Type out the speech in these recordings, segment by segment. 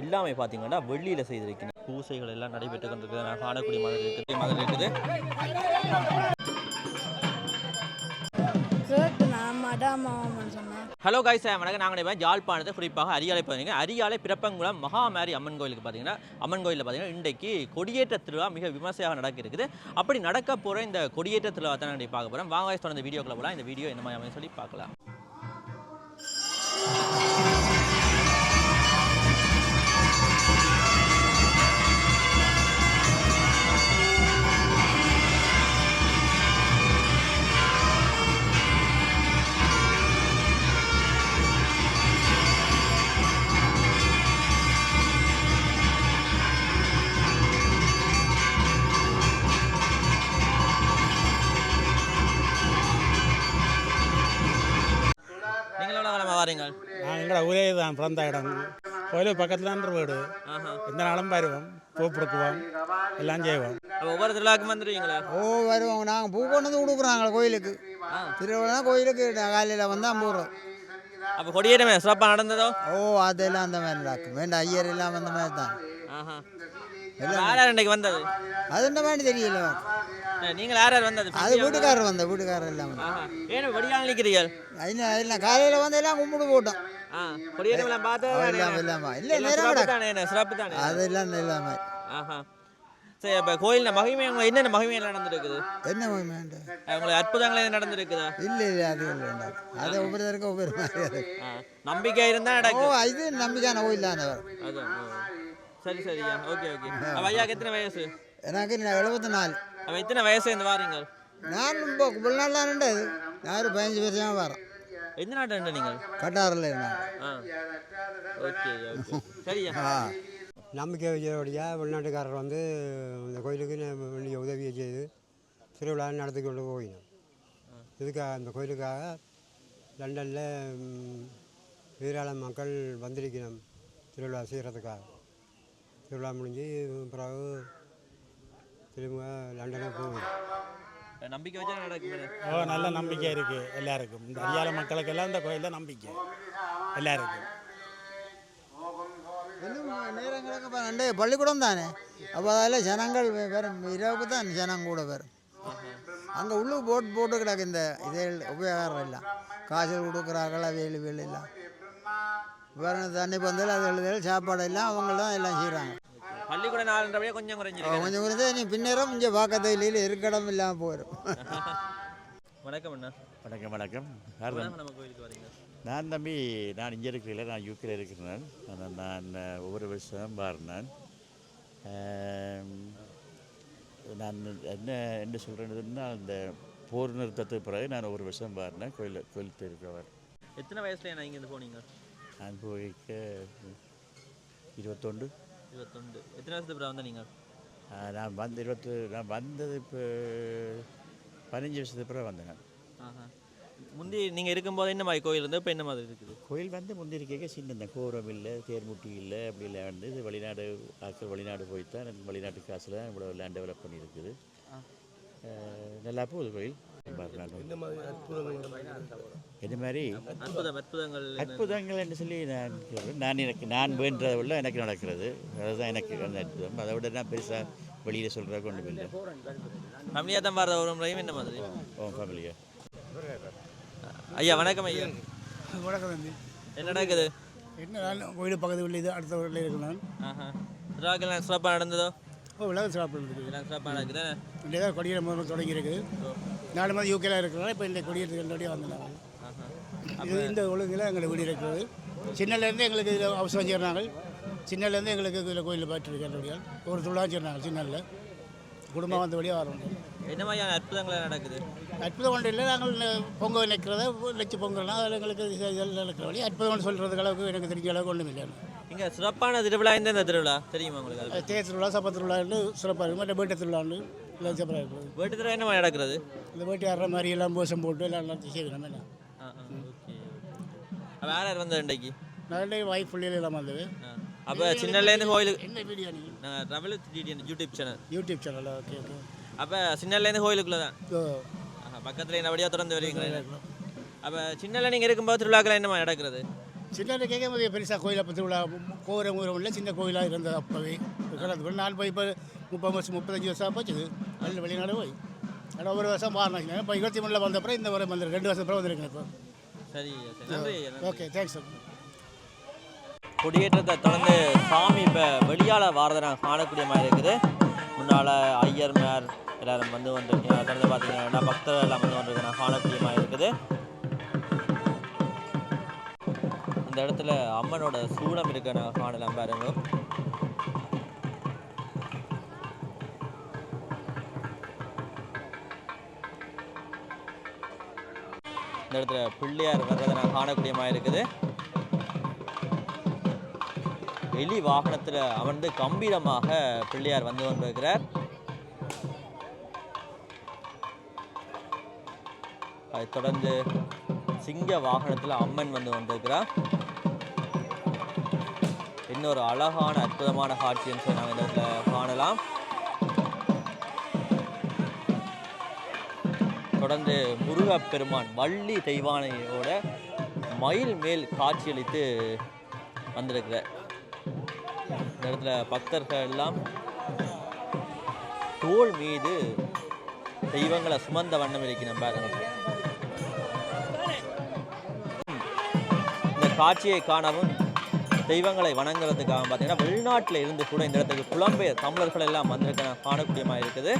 எல்லாமே பார்த்தீங்கன்னா வெள்ளியில் செய்திருக்கணும் பூசைகள் எல்லாம் நடைபெற்று கொண்டிருக்கிறது. நான் காணக்கூடிய மாதிரி இருக்குது. மாதிரி இருக்குது. நான் ஹலோ காய்ஸ் வணக்கம். நாங்கள் இப்போ யாழ்ப்பாணத்தை குறிப்பாக அரியாலை பார்த்தீங்கன்னா அரியாலை பிறப்பங்குளம் மகாமாரி அம்மன் கோயிலுக்கு பார்த்தீங்கன்னா அம்மன் கோயிலில் பார்த்தீங்கன்னா இன்றைக்கு கொடியேற்ற திருவிழா மிக விமர்சையாக நடக்க இருக்குது. அப்படி நடக்க போகிற இந்த கொடியேற்ற திருவிழா தான் இன்றைக்கு பார்க்க போகிறோம் வாங்க guys, தொடர்ந்து வீடியோக்குள்ள போகலாம் இந்த வீடியோ என்ன மாதிரி சொல்லி பார்க்கலாம். தான் பிறந்த இடம். கோயில் பக்கத்தில் தான் வீடு. எந்த நாளும் வருவோம். பூ பிடிக்குவோம். எல்லாம் செய்வோம். ஒவ்வொரு திருவிழாவுக்கும் வந்துடுவீங்களா ஓ வருவோம். நாங்கள் பூ கொண்டு வந்து கொடுக்குறாங்க கோயிலுக்கு. திருவிழா கோயிலுக்கு. காலையில் வந்து ஐம்பது அப்போ கொடியேற்றமே சிறப்பாக நடந்ததோ? ஓ அதெல்லாம் அந்த மாதிரி நடக்கும் வேண்டாம் ஐயர் எல்லாம் அந்த மாதிரி தான். இன்றைக்கு வந்தது? அது என்ன மாதிரி தெரியல. நீங்கள் யார் யார் வந்தது? அது வீட்டுக்காரர் வந்த வீட்டுக்காரர் எல்லாம் வந்து. ஆஹா. ஏன் வெடியால் நிற்கிறீர்கள் இல்லை காலையில் வந்து எல்லாம் கும்பிட்டு போட்டோம். ஆ கொடியேற்றமெல்லாம் பார்த்து சிறப்பு தானே அதெல்லாம் இல்லாமல் ஆஹா. சரி அப்போ கோயிலில் மகிமை என்னென்ன மகிமை நடந்திருக்குது? என்ன அஹ், உங்களுக்கு அற்புதங்கள் எதுவும் நடந்திருக்குதா? இல்லை இல்லை அது இல்லை. அது ஒவ்வொருத்தருக்கும் ஒவ்வொரு மாதிரி நம்பிக்கை இருந்தால் நடக்கும் இது நம்பிக்கையான கோயில் தான் ஓ. சரி சரியா ஓகே ஓகே. அப்போ ஐயாக்கு எத்தனை வயசு? எனக்கு எழுபத்தி நாலு அப்போ எத்தனை வயசு இந்த வாரீங்க நான் இப்போ வெளிநாட்டில் நின்றது. நான் ஒரு பதினஞ்சு வருஷமாக வரேன் எந்த நாட்டு நீங்கள் கட்டாரில் ஓகே ஓகே. சரியா? நம்பிக்கை விஜயோடைய வெளிநாட்டுக்காரர் வந்து இந்த கோயிலுக்கு வேண்டிய உதவியை செய்து திருவிழா நடத்தி கொண்டு போயினோம். இதுக்காக அந்த கோயிலுக்காக லண்டனில் ஏராளம் மக்கள் வந்திருக்கணும் திருவிழா செய்கிறதுக்காக திருவிழா முடிஞ்சு பிறகு திரும்ப லண்டனுக்கு போகணும் நம்பிக்கை வச்சா நடக்கும் ஓ நல்ல நம்பிக்கை இருக்குது எல்லாருக்கும். இந்த அரியால மக்களுக்கெல்லாம் இந்த கோயிலில் நம்பிக்கை. எல்லாருக்கும். இன்னும் நேரங்களுக்கு இப்போ ரெண்டு பள்ளிக்கூடம் தானே? அப்போ அதில் ஜனங்கள் வெ- வெறும் இரவுக்கு தான் ஜனம் கூட வரும். அங்கே உள்ளு போட் போட்டு கிடக்கு இந்த இதே உபயோகம் எல்லாம். காய்ச்சல் கொடுக்குறாங்களா வேலு வேலு எல்லாம். வேறு தண்ணி பந்தல் அது எழுதல் சாப்பாடு எல்லாம் அவங்க தான் எல்லாம் செய்கிறாங்க பள்ளிக்கூட நாலுன்றபடியே கொஞ்சம் குறைஞ்சிருக்கு. கொஞ்சம் குறைஞ்சு நீ பின்னரும் இங்கே பார்க்கறதுல இருக்கிடம் இல்லாமல் போயிடும் வணக்கம் அண்ணா. வணக்கம் வணக்கம். நம்ம கோயிலுக்கு வரீங்க. நான் தம்பி நான் இங்கே இருக்கிறல நான் யூகேல இருக்கிறேன். ஆனால் நான் ஒவ்வொரு வருஷம் பாருனேன் நான். என்ன என்ன சொல்கிறேன்னா அந்த போர் நிறுத்தத்துக்கு பிறகு நான் ஒவ்வொரு வருஷம் பாருனேன் கோயில் கோயில் திருக்கிறவர் எத்தனை வயசுல நான் இங்கேருந்து போனீங்க? நான் போய்க்க இருபத்தொண்டு இருபத்தொண்டு எத்தனை வருஷத்துக்கு அப்புறம் வந்தா நீங்கள் நான் வந்து இருபத்து நான் வந்தது இப்போ பதினஞ்சு வருஷத்துக்கு பிறகு வந்தேன் நான். ஆஹா. முந்தி நீங்கள் இருக்கும்போது என்ன மாதிரி கோயில் இருந்தது? இப்போ என்ன மாதிரி இருக்குது? கோயில் வந்து முந்திரிக்க சின்ன இந்த கோபுரம் இல்லை தேர்முட்டி இல்லை அப்படி இல்லை வந்து வெளிநாடு ஆக்கள் வெளிநாடு போய்த்தான் வெளிநாட்டு காசில் இவ்வளோ லேண்ட் டெவலப் பண்ணியிருக்குது. நல்லா போகுது கோயில் என்ன மாதிரி அற்புதம் அற்புதங்கள் அற்புதங்கள் என்று சொல்லி நான். நான் எனக்கு நான் வேண்டதை விட எனக்கு நடக்கிறது அதுதான் எனக்கு அந்த அற்புதம் அதை விட நான் பெருசாக வெளியில் சொல்கிற கொண்டு இல்லை ஃபேமிலியாக தான் வர ஒரு முறையும் என்ன மாதிரி ஓ ஃபேமிலியா ஐயா வணக்கம் ஐயா வணக்கம் தம்பி என்ன நடக்குது என்ன நான் கோயில் பக்கத்து இது அடுத்த இருக்கணும் ஆஹா திருவிழாக்கெல்லாம் சிறப்பாக நடந்ததோ ஓ விலக சாப்பிட்டு எல்லாம் சிறப்பாக நடக்குது இங்கே தான் கொடியில் முதல்ல தொடங்கி இருக்குது நாலு மாதம் யூகேல இருக்கிறனால இப்போ இந்த கொடியேற்ற ரெண்டு வந்தாங்க இது இந்த ஒழுங்கில் எங்களை வீடு இருக்கிறது சின்னலேருந்து எங்களுக்கு இதில் அவசரம் செய்கிறாங்க சின்னலேருந்து எங்களுக்கு இதில் கோயிலில் பார்த்துருக்கேன் ஒரு துளா செய்கிறாங்க சின்னல்ல குடும்பம் வந்தபடியாக வரணும் என்ன மாதிரியான அற்புதங்கள் நடக்குது? அற்புதம் ஒன்றும் இல்லை. நாங்கள் பொங்கல் நிற்கிறத லட்ச பொங்கல்னா அதில் எங்களுக்கு நடக்கிற வழி அற்புதம் சொல்கிறதுக்கு அளவுக்கு எனக்கு தெரிஞ்ச அளவுக்கு ஒன்றும் இல்லை இங்கே சிறப்பான திருவிழா இந்த திருவிழா? தெரியுமா உங்களுக்கு தேர் திருவிழா சப்ப திருவிழான்னு சிறப்பாக இருக்கும். மற்ற வீட்டு திருவிழான்னு எல்லாம் சிறப்பாக இருக்குது வீட்டு திருவிழா என்ன நடக்கிறது? இந்த வீட்டு ஆடுற மாதிரி எல்லாம் பூசம் போட்டு எல்லாம் நடத்தி செய்யணும் என்ன? ஆ ஆ ஓகே அப்போ யார் வந்தது இன்றைக்கு? நல்ல வாய்ப்பு பிள்ளைகள் எல்லாம் வந்தது. அப்போ சின்னலேருந்து கோயிலுக்கு என்ன வீடியோ நீங்கள் ரவல் YouTube channel YouTube channel okay okay அப்போ சின்னலேருந்து கோயிலுக்குள்ளே தான்? பக்கத்துல என்ன வழியாக திறந்து வருவீங்களா அப்போ சின்னல நீங்கள் இருக்கும்போது திருவிழாக்கள் என்ன மாதிரி நடக்கிறது? சின்ன கேட்க போது பெருசாக கோயில் திருவிழா கோரம் ஊரம் இல்லை சின்ன கோயிலாக இருந்தது அப்போவே. கடந்து நான் போய் இப்போ முப்பது வருஷம் முப்பத்தஞ்சு வருஷம் போச்சுது. நல்ல வெளிநாடு போய். ஆனால் ஒரு வருஷம் மாறினாங்க இப்போ இருபத்தி மூணில் வந்தப்பறம் இந்த முறை வந்து ரெண்டு வருஷம் அப்புறம் வந்திருக்கேன் இப்போ. சரி. ஓகே தேங்க்ஸ் சார் கொடியேற்றத்தை தொடர்ந்து சாமி இப்போ வெளியால் வாரதை நாங்கள் காணக்கூடிய மாதிரி இருக்குது. முன்னால் ஐயர் மேர் எல்லாரும் வந்து வந்திருக்கீங்க. தொடர்ந்து பார்த்தீங்கன்னா பக்தர்கள் எல்லாம் வந்து வந்திருக்கு நான் காணக்கூடிய மாதிரி இருக்குது. இந்த இடத்துல அம்மனோட சூடம் இருக்க நான் காணலாம் பாருங்க. இந்த இடத்துல பிள்ளையார் வர்றதை நான் காணக்கூடிய மாதிரி இருக்குது. எலி வாகனத்தில் அமர்ந்து கம்பீரமாக பிள்ளையார் வந்து கொண்டிருக்கிறார். அதைத் தொடர்ந்து சிங்க வாகனத்தில் அம்மன் வந்து கொண்டிருக்கிறார் இன்னொரு அழகான அற்புதமான காட்சின்னு சொல்லி நாங்கள் இந்த இடத்துல காணலாம். தொடர்ந்து முருகப்பெருமான் வள்ளி தெய்வானையோட மயில் மேல் காட்சியளித்து வந்திருக்கிறார். இந்த இடத்துல பக்தர்கள் எல்லாம் தோல் மீது தெய்வங்களை சுமந்த வண்ணம் இருக்கிற பாருங்க. இந்த காட்சியை காணவும் தெய்வங்களை வணங்குறதுக்காக பார்த்தீங்கன்னா வெளிநாட்டில் இருந்து கூட இந்த இடத்துக்கு புலம்பெயர் தமிழர்கள் எல்லாம் வந்திருக்க காணக்கூடிய மாதிரி இருக்குது.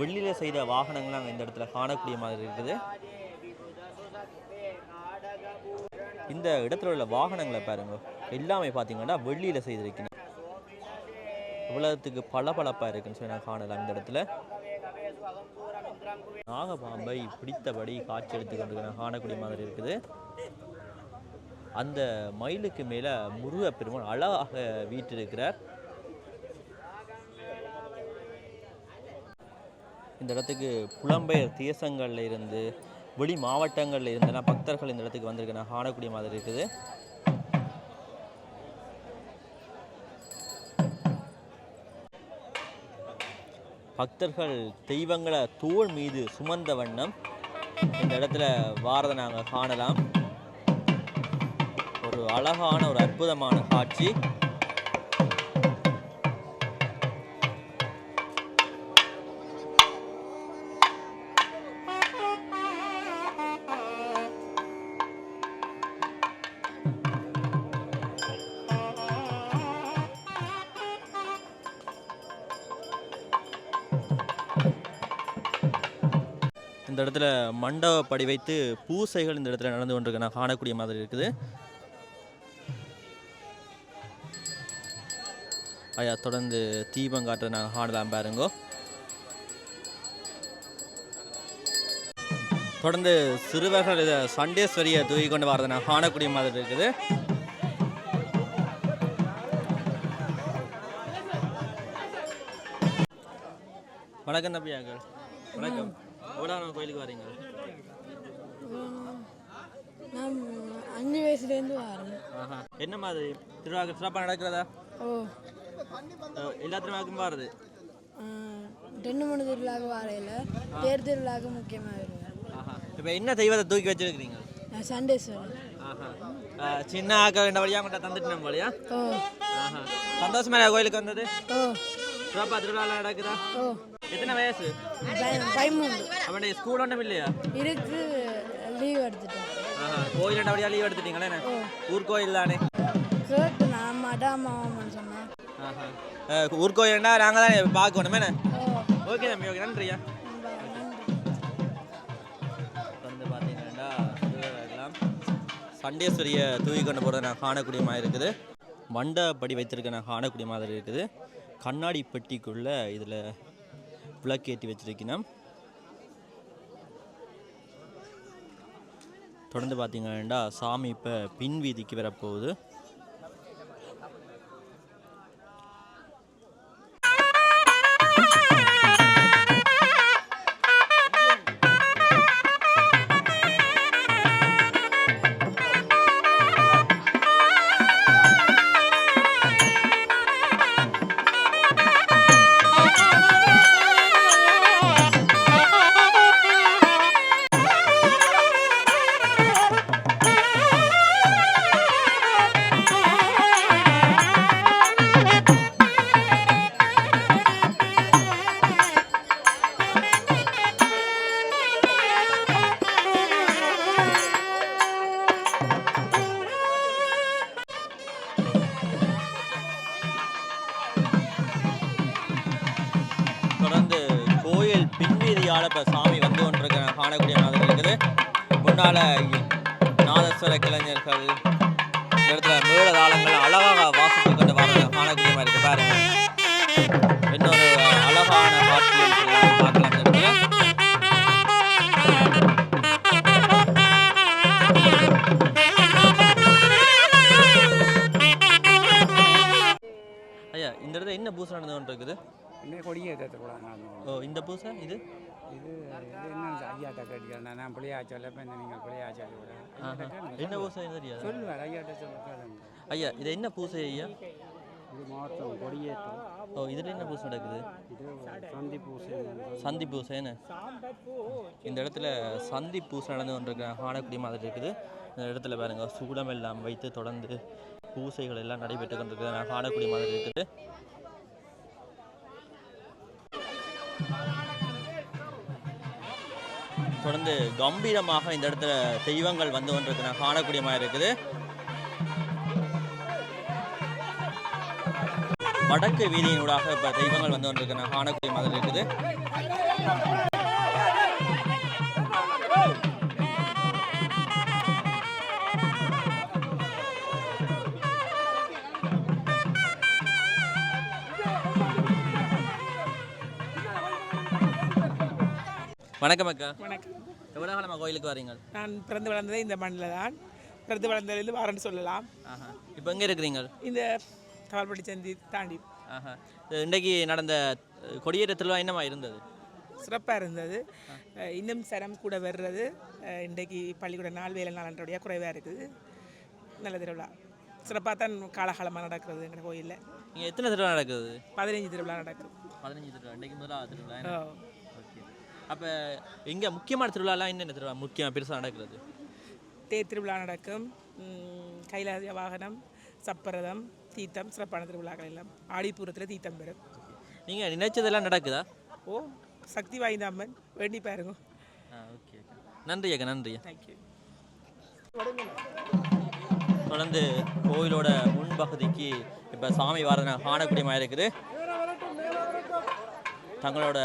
வெள்ளியில் செய்த வாகனங்கள் இந்த இடத்துல காணக்கூடிய மாதிரி இருக்குது. இந்த இடத்துல உள்ள வாகனங்களை பாருங்க. எல்லாமே பார்த்தீங்கன்னா வெள்ளியில் செய்திருக்கணும் இவ்வளவுத்துக்கு பளபளப்பாக இருக்குன்னு சொல்லி நான் காணலாம் இந்த இடத்துல. நாகபாம்பை பிடித்தபடி காட்சி எடுத்து கொண்டு காணக்கூடிய மாதிரி இருக்குது. அந்த மயிலுக்கு மேலே முருகப்பெருமான் அழகாக வீட்டிருக்கிறார் இந்த இடத்துக்கு புலம்பெயர் தேசங்களில் இருந்து வெளி மாவட்டங்களில் இருந்தெல்லாம் பக்தர்கள் இந்த இடத்துக்கு வந்திருக்கு காணக்கூடிய மாதிரி இருக்குது. பக்தர்கள் தெய்வங்களை தோல் மீது சுமந்த வண்ணம் இந்த இடத்துல வாரதை நாங்கள் காணலாம். ஒரு அழகான ஒரு அற்புதமான காட்சி. இந்த இடத்துல மண்டபப்படி வைத்து பூசைகள் இந்த இடத்துல நடந்து கொண்டிருக்கு நான் காணக்கூடிய மாதிரி இருக்குது. ஐயா தொடர்ந்து தீபம் காட்டுற நாங்கள் காணலாம் பாருங்கோ. தொடர்ந்து சிறுவர்கள் இதை சண்டேஸ்வரியை தூக்கி கொண்டு வரதை நான் காணக்கூடிய மாதிரி இருக்குது. வணக்கம் தம்பியாக்கள் வணக்கம். எவ்வளோ கோயிலுக்கு வரீங்க? அஞ்சு வயசுலேருந்து வரேன். என்ன மாதிரி திருவிழா சிறப்பாக நடக்கிறதா? ஓ. அஹ் எல்லா திருவிழாக்கும் வருது ரெண்டு மூணு திருவிழாக்கு வரையில் தேர் திருவிழாக்கு முக்கியமாக ஆஹா. இப்போ என்ன தெய்வத்தை தூக்கி வச்சிருக்கிறீங்க? அஹ் சின்ன ஆக்கள் ரெண்டு வழியாக மட்டும் தந்துட்டு ஆஹா. சந்தோஷமா கோயிலுக்கு வந்தது? ஓ. சிறப்பாக திருவிழா நடக்குதா? ஓ. எத்தனை வயசு? பை- பயமுண்டு அவனுடைய ஸ்கூல் ஒன்றும் இல்லையா? இருக்கு லீவ் எடுத்துட்டேன். கோயில் ரெண்டு வழியாக லீவ் எடுத்துட்டீங்களே? ஊர் கோயில் தானே? கேட்டு நான் மடாமாவன்னு சொன்னேன். ஊர்கோயில்னா ஊர் நாங்கள் தான் பார்க்கணுமே. ஓகே தம்பி ஓகே. நன்றியா வந்து பார்த்தீங்கன்னா சண்டேஸ்வரியை தூக்கி கொண்டு போகிறத நான் காணக்கூடிய மாதிரி இருக்குது. மண்டபப்படி வைத்திருக்க நான் காணக்கூடிய மாதிரி இருக்குது. கண்ணாடி பெட்டிக்குள்ளே இதில் விளக்கேற்றி வச்சுருக்கணும். தொடர்ந்து பார்த்தீங்கன்னா சாமி இப்போ பின் வீதிக்கு வரப்போகுது. முன்னால் நாதஸ்வர கலைஞர்கள் இந்த இடத்துல மேளதாளங்கள் அழகாக வாசித்து கொண்டு வர காணக்கூடிய மாதிரி இருக்கு பாருங்க. இன்னொரு அழகான காட்சியை பார்க்கலாம் இந்த இடத்துல ஐயா இந்த இடத்துல என்ன பூசை நடந்து இருக்குது? ஓ இந்த பூசை இது? இது இது என்ன ஐயாட்ட கேட்டுக்கிறேன். நான் பிள்ளையா சொல்ல இப்போ நீங்கள் பிள்ளையா சொல்லி விட. என்ன பூசை தெரியாது? சொல்லுவார் ஐயாட்ட சொல்ல கேளுங்க. ஐயா இது என்ன பூசை ஐயா? இது மாற்றம் கொடியேற்றம். ஓ இதில் என்ன பூசை நடக்குது? சந்தி பூசை சந்தி பூசைன்னு இந்த இடத்துல சந்தி பூசை நடந்து கொண்டிருக்க காணக்கூடிய மாதிரி இருக்குது. இந்த இடத்துல பாருங்க சூடம் எல்லாம் வைத்து தொடர்ந்து பூசைகள் எல்லாம் நடைபெற்று கொண்டிருக்கிறது நான் காணக்கூடிய மாதிரி இருக்குது. தொடர்ந்து கம்பீரமாக இந்த இடத்துல தெய்வங்கள் வந்து கொண்டிருக்கு நான் காணக்கூடிய மாதிரி இருக்குது. வடக்கு வீதியினூடாக இப்போ தெய்வங்கள் வந்து கொண்டிருக்கு நான் காணக்கூடிய மாதிரி இருக்குது. வணக்கம் அக்கா. வணக்கம். எவ்வளோ காலமாக கோயிலுக்கு வரீங்க? நான் பிறந்து வளர்ந்ததே இந்த மண்ணில் தான். பிறந்து வளர்ந்ததிலிருந்து வாரன்னு சொல்லலாம். இப்போ எங்கே இருக்கிறீங்க? இந்த தவால்பட்டி சந்தி தாண்டி. ஆஹா. இன்றைக்கு நடந்த அஹ், கொடியேற்ற திருவிழா என்னமா இருந்தது? சிறப்பாக இருந்தது. இன்னும் சரம் கூட வர்றது. இன்றைக்கு பள்ளிக்கூட நாள் வேலை நாளன்றபடியாக குறைவாக இருக்குது. நல்ல திருவிழா. சிறப்பாக தான் காலகாலமாக நடக்கிறது எங்கள் கோயிலில். இங்கே எத்தனை திருவிழா நடக்குது? பதினைஞ்சு திருவிழா நடக்குது பதினஞ்சு திருவிழா. இன்றைக்கு முதலாவது திருவிழா அப்போ இங்கே முக்கியமான திருவிழாலாம் என்னென்ன திருவிழா முக்கியம் பெருசாக நடக்கிறது? தேர் திருவிழா நடக்கும். கைலாய வாகனம் சப்பரதம் தீர்த்தம் சிறப்பான திருவிழாக்கள் எல்லாம். ஆடிப்பூரத்தில் தீர்த்தம் பெறும். நீங்கள் நினைச்சதெல்லாம் நடக்குதா? ஓ சக்தி வாய்ந்த அம்மன் வேண்டி பாருங்க. Okay okay. நன்றி அக்கா நன்றி. தேங்க்யூ தொடர்ந்து கோயிலோட முன்பகுதிக்கு இப்போ சாமி வரதை காணக்கூடிய மாதிரி இருக்குது. தங்களோட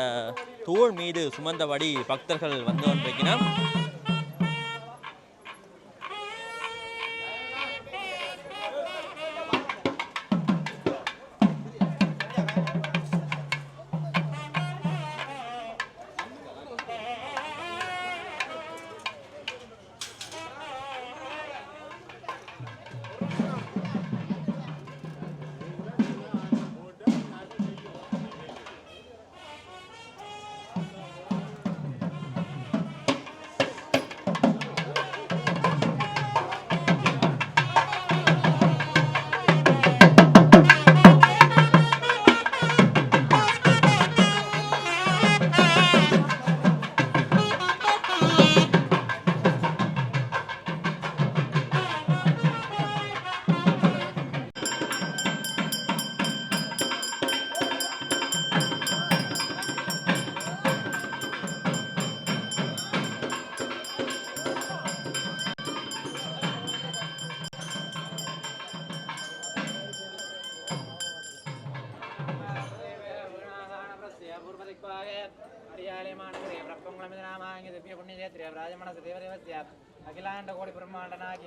தோள் மீது சுமந்தபடி பக்தர்கள் வந்து கொண்டிருக்கிறார்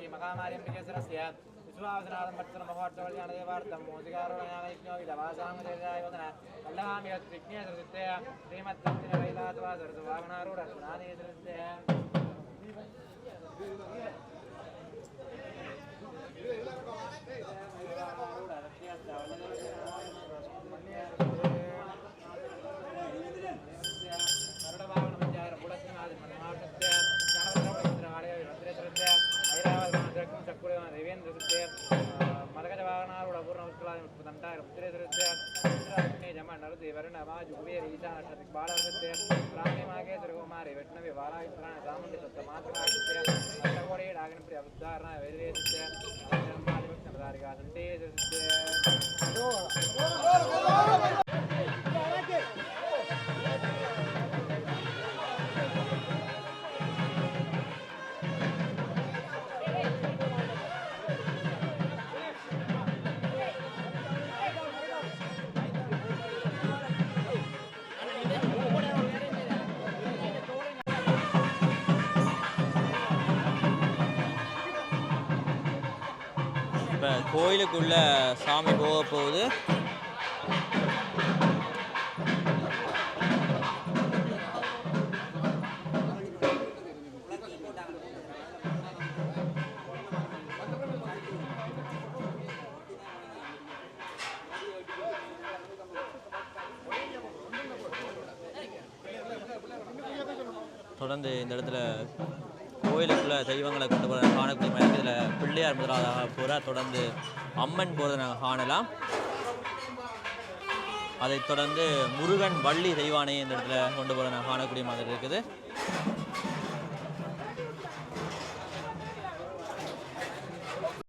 श्रीमकामार्यं प्रियसरस्य विश्वासनाथं भट्टनं महोत्सवल्याणदेवार्थं मोदिकारुणयानैज्ञो विधवासामदेवायोधन अल्लामि यद्विज्ञेसृत्य ಉಪಕೃತ್ಯ ಮರಗಜವಾಹನಾರೂಢ ಪೂರ್ಣವಸ್ಕಲಾದಿ ದಂಡಾಯ ಉತ್ತರೇತೃತ್ಯ ಜಮ ನರದಿ ವರ್ಣ ಮಾಜು ಕುಬೇರ ಈಶಾನ ಬಾಳಾಸತ್ಯ ರಾಮೇ ಮಾಗೆ ತಿರುಗುಮಾರಿ வெட்னவி வாராகி புராண சாமுண்டி சொத்த மாத்திரமாகித்ய அஷ்டகோடையில் ஆகனப்பிரிய உத்தாரண வெதிரேசித்த பிரம்மாதிபக்தி நமதாரிகா சந்தேசித்த கோயிலுக்குள்ள சாமி போக போகுது. தொடர்ந்து இந்த இடத்துல கோயிலுக்குள்ள தெய்வங்களை கொண்டு போகிற காணக்கூடிய மாதிரி இதில் பிள்ளையார் முதலாவதாக பூரா தொடர்ந்து அம்மன் போகிறத நாங்கள் காணலாம். அதைத் தொடர்ந்து முருகன் வள்ளி தெய்வானையை இந்த இடத்துல கொண்டு போகிறத நாங்கள் காணக்கூடிய மாதிரி இருக்குது.